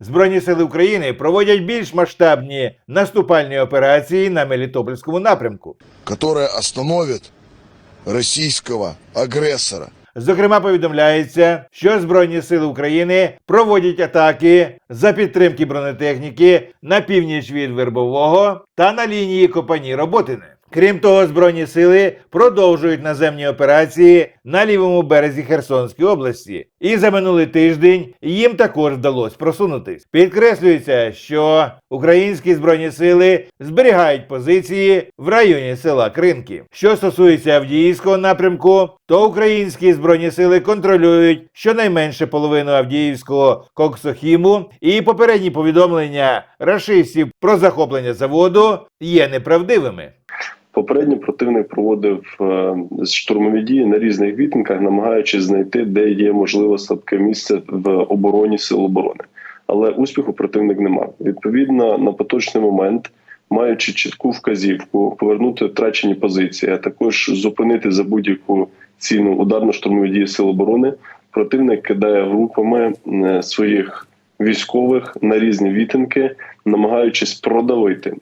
Збройні сили України проводять більш масштабні наступальні операції на Мелітопольському напрямку. которая остановит российского агрессора. Зокрема, повідомляється, що Збройні сили України проводять атаки за підтримки бронетехніки на північ від Вербового та на лінії Копані Роботине. Крім того, Збройні сили продовжують наземні операції на лівому березі Херсонської області, і за минулий тиждень їм також вдалося просунутись. Підкреслюється, що українські збройні сили зберігають позиції в районі села Кринки. Що стосується Авдіївського напрямку, то українські збройні сили контролюють щонайменше половину Авдіївського Коксохіму, і попередні повідомлення рашистів про захоплення заводу є неправдивими. Попередньо противник проводив е, штурмові дії на різних відтинках, намагаючись знайти, де є можливо слабке місце в обороні сил оборони. Але успіху противник не мав. Відповідно, на поточний момент, маючи чітку вказівку, повернути втрачені позиції, а також зупинити за будь-яку ціну ударно-штурмові дії сил оборони, противник кидає групами е, своїх військових на різні відтинки, намагаючись продавити.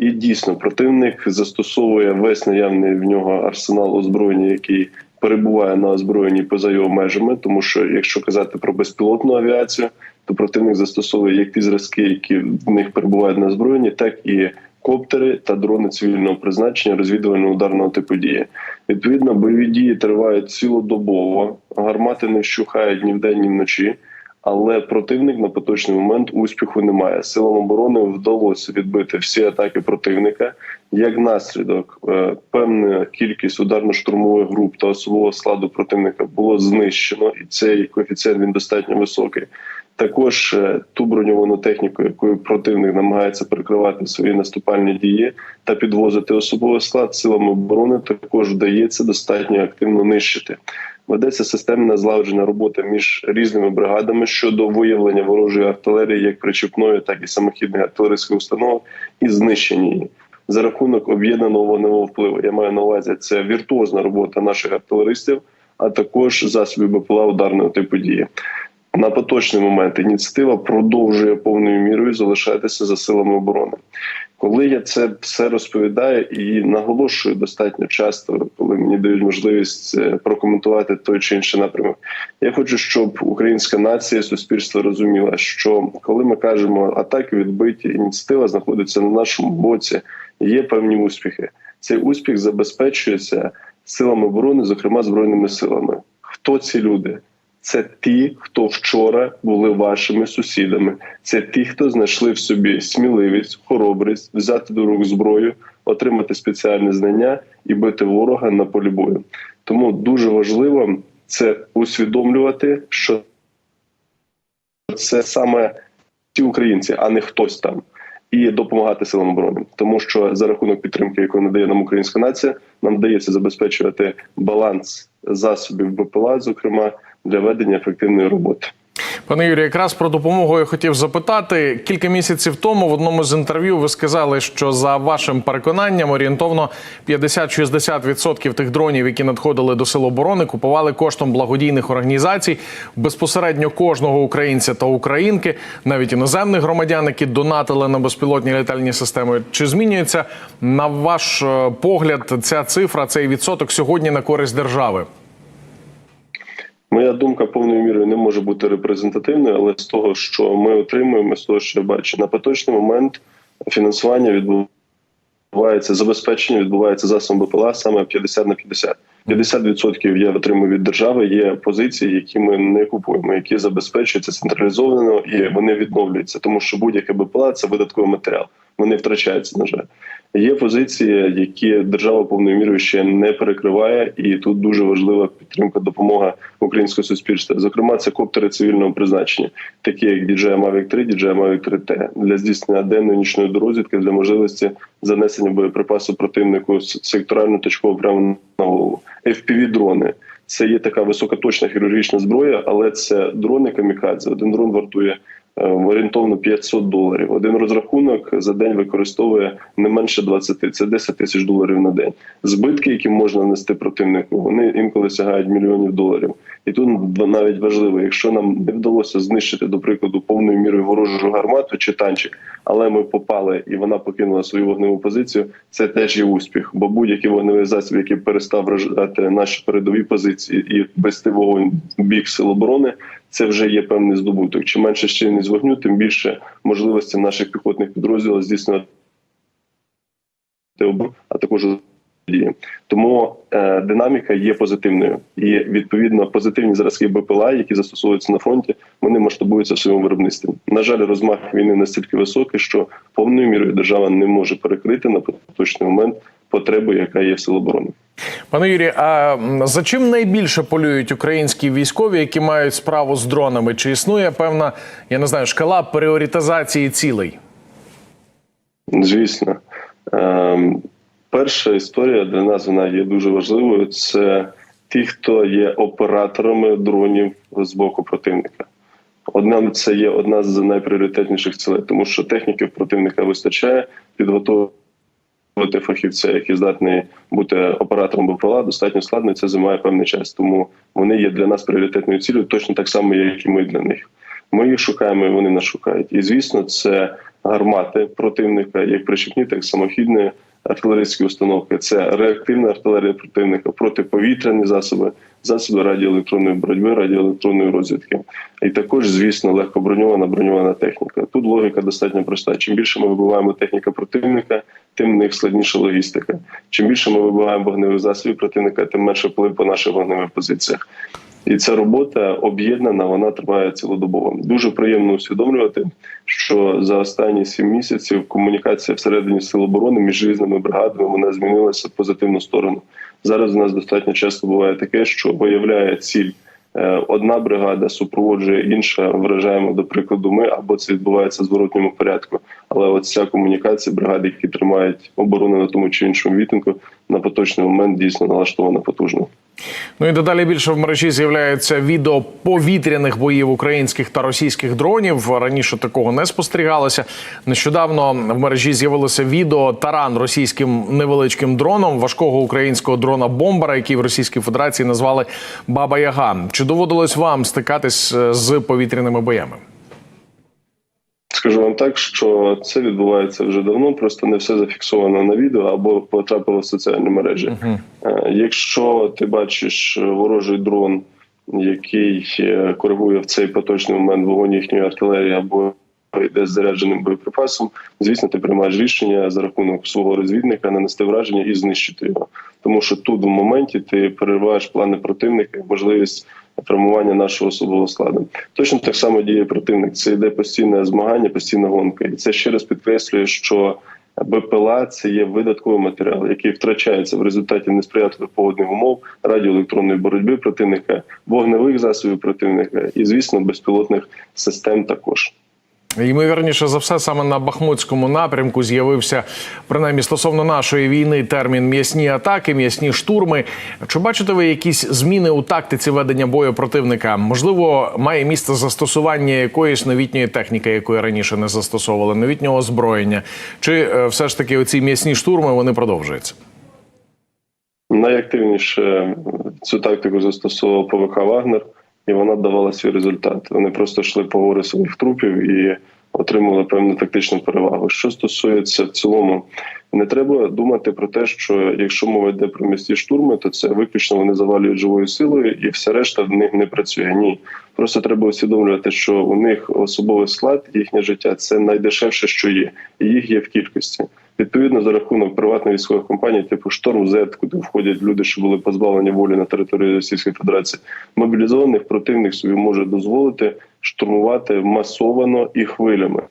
І дійсно противник застосовує весь наявний в нього арсенал озброєння, який перебуває на озброєнні поза його межами. Тому що, якщо казати про безпілотну авіацію, то противник застосовує як ті зразки, які в них перебувають на озброєнні, так і коптери та дрони цивільного призначення розвідувально-ударного типу дії. Відповідно, бойові дії тривають цілодобово, гармати не вщухають ні вдень, ні вночі. Але противник на поточний момент успіху немає. Силам оборони вдалося відбити всі атаки противника. Як наслідок, е, певна кількість ударно-штурмових груп та особового складу противника було знищено, і цей коефіцієнт він достатньо високий. Також е, ту броньовану техніку, якою противник намагається прикривати свої наступальні дії та підвозити особовий склад силам оборони, також вдається достатньо активно нищити. Ведеться системне злагодження роботи між різними бригадами щодо виявлення ворожої артилерії, як причіпної, так і самохідних артилерійських установок, і знищення її за рахунок об'єднаного вогневого впливу. Я маю на увазі це віртуозна робота наших артилеристів, а також засобів БПЛА ударного типу дії. На поточний момент ініціатива продовжує повною мірою залишатися за силами оборони. Коли я це все розповідаю і наголошую достатньо часто, коли мені дають можливість е, прокоментувати той чи інший напрямок, я хочу, щоб українська нація, суспільство розуміла, що коли ми кажемо атаки відбиті, ініціатива знаходиться на нашому боці, є певні успіхи. Цей успіх забезпечується силами оборони, зокрема збройними силами. Хто ці люди? Це ті, хто вчора були вашими сусідами. Це ті, хто знайшли в собі сміливість, хоробрість, взяти до рук зброю, отримати спеціальне знання і бити ворога на полі бою. Тому дуже важливо це усвідомлювати, що це саме ті українці, а не хтось там, і допомагати силам оборони, тому що за рахунок підтримки, яку надає нам українська нація, нам вдається забезпечувати баланс засобів БПЛА, зокрема для ведення ефективної роботи. Пане Юрію, якраз про допомогу я хотів запитати. Кілька місяців тому в одному з інтерв'ю ви сказали, що за вашим переконанням орієнтовно 50-60% тих дронів, які надходили до сил оборони, купували коштом благодійних організацій безпосередньо кожного українця та українки, навіть іноземних громадян, які донатили на безпілотні літальні системи. Чи змінюється на ваш е, погляд ця цифра, цей відсоток сьогодні на користь держави? Моя думка повною мірою не може бути репрезентативною, але з того, що ми отримуємо, з того, що я бачу, на поточний момент фінансування відбувається, забезпечення відбувається засобом БПЛА саме 50 на 50. 50% я отримую від держави. Є позиції, які ми не купуємо, які забезпечуються централізовано і вони відновлюються, тому що будь-яке БПЛА – це видатковий матеріал. Вони втрачаються. На жаль, є позиції, які держава повною мірою ще не перекриває, і тут дуже важлива підтримка, допомога українського суспільства. Зокрема, це коптери цивільного призначення, такі як DJI Mavic 3, DJI Mavic 3T, для здійснення денної нічної дорозвідки для можливості занесення боєприпасу противнику з секторально точково прямо на голову. fpv дрони це є така високоточна хірургічна зброя, але це дрони камікадзе. Один дрон вартує орієнтовно 500 доларів. Один розрахунок за день використовує не менше 20, це 10 тисяч доларів на день. Збитки, які можна нести противнику, вони інколи сягають мільйонів доларів. І тут навіть важливо, якщо нам не вдалося знищити, до прикладу, повною мірою ворожу гармату чи танчик, але ми попали і вона покинула свою вогневу позицію. Це теж є успіх, бо будь-який вогневий засіб, який перестав вражати наші передові позиції і вести вогонь в бік сил оборони, це вже є певний здобуток. Чим менше щільність вогню, тим більше можливості наших піхотних підрозділів здійснювати а також дії. Тому е, динаміка є позитивною, і відповідно позитивні зразки БПЛА, які застосовуються на фронті, вони масштабуються в своєму виробництві. На жаль, розмах війни настільки високий, що повною мірою держава не може перекрити на поточний момент потребу, яка є в сил оборони. Пане Юрію, а за чим найбільше полюють українські військові, які мають справу з дронами? Чи існує певна, я не знаю, шкала пріоритизації цілей? Звісно, Ем, перша історія для нас вона є дуже важливою. Це ті, хто є операторами дронів з боку противника. Одна це є одна з найпріоритетніших цілей, тому що техніки противника вистачає підготовити фахівця, який здатний бути оператором БПЛА, достатньо складно. і Це займає певний час. Тому вони є для нас пріоритетною цілею, точно так само, як і ми для них. Ми їх шукаємо, і вони нас шукають. І звісно, це гармати противника, як причепні, так і самохідні артилерійські установки. Це реактивна артилерія противника, протиповітряні засоби, засоби радіоелектронної боротьби, радіоелектронної розвідки. І також, звісно, легкоброньована броньована техніка. Тут логіка достатньо проста. Чим більше ми вибиваємо техніка противника, тим в них складніша логістика. Чим більше ми вибиваємо вогневих засобів противника, тим менше вплив по наших вогневих позиціях. І ця робота об'єднана, вона триває цілодобово. Дуже приємно усвідомлювати, що за останні сім місяців комунікація всередині сил оборони між різними бригадами вона змінилася в позитивну сторону. Зараз у нас достатньо часто буває таке, що виявляє ціль. е, Одна бригада супроводжує інша, вражаємо до прикладу. Ми або це відбувається в зворотньому порядку. Але от ця комунікація бригади, які тримають оборону на тому чи іншому вітинку, на поточний момент дійсно налаштована потужно. Ну і дедалі більше в мережі з'являється відео повітряних боїв українських та російських дронів. Раніше такого не спостерігалося. Нещодавно в мережі з'явилося відео таран російським невеличким дроном важкого українського дрона бомбара, який в Російській Федерації назвали Баба Яга. Чи доводилось вам стикатись е, з повітряними боями? Скажу вам так, що це відбувається вже давно, просто не все зафіксовано на відео або потрапило в соціальні мережі. Е, Якщо ти бачиш ворожий дрон, який е, коригує в цей поточний момент вогонь їхньої артилерії або йде з зарядженим боєприпасом, звісно, ти приймаєш рішення за рахунок свого розвідника нанести враження і знищити його. Тому що тут в моменті ти перериваєш плани противника, і можливість формування нашого особового складу. Точно так само діє противник. Це йде постійне змагання, постійна гонка, і це ще раз підкреслює, що БПЛА це є видатковий матеріал, який втрачається в результаті несприятливих погодних умов, радіоелектронної боротьби противника, вогневих засобів противника і, звісно, безпілотних систем також. Ймовірніше за все, саме на Бахмутському напрямку з'явився принаймні стосовно нашої війни термін м'ясні атаки, м'ясні штурми. Чи бачите ви якісь зміни у тактиці ведення бою противника? Можливо, має місце застосування якоїсь новітньої техніки, якої раніше не застосовували, новітнього озброєння? Чи е, все ж таки оці м'ясні штурми вони продовжуються? Найактивніше цю тактику застосовував ПВК Вагнер, і вона давала свій результат. Вони просто йшли по гори своїх трупів і отримували певну тактичну перевагу. Що стосується в цілому, не треба думати про те, що якщо мова йде про місті штурми, то це виключно вони завалюють живою силою, і все решта в них не працює. Ні, просто треба усвідомлювати, що у них особовий склад, їхнє життя це найдешевше, що є, і їх є в кількості. Відповідно, за рахунок приватних військових компаній, типу Шторм Z, куди входять люди, що були позбавлені волі на території Російської Федерації, мобілізованих противник собі може дозволити штурмувати масовано і хвилями.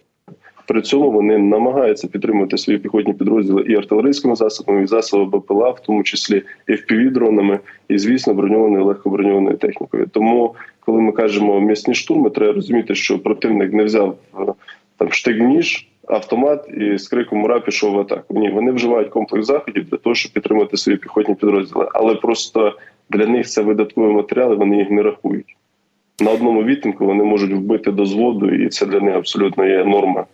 При цьому вони намагаються підтримувати свої піхотні підрозділи і артилерійськими засобами, і засобами БПЛА, в тому числі і FPV-дронами, і звісно, броньованою легкоброньованою технікою. Тому, коли ми кажемо м'ясні штурми, треба розуміти, що противник не взяв е, там штик-ніж, автомат і з криком «Ура!» пішов в атаку. Ні, вони вживають комплекс заходів для того, щоб підтримати свої піхотні підрозділи, але просто для них це видаткові матеріали, вони їх не рахують. на одному відтинку вони можуть вбити до зводу, і це для них абсолютно є норма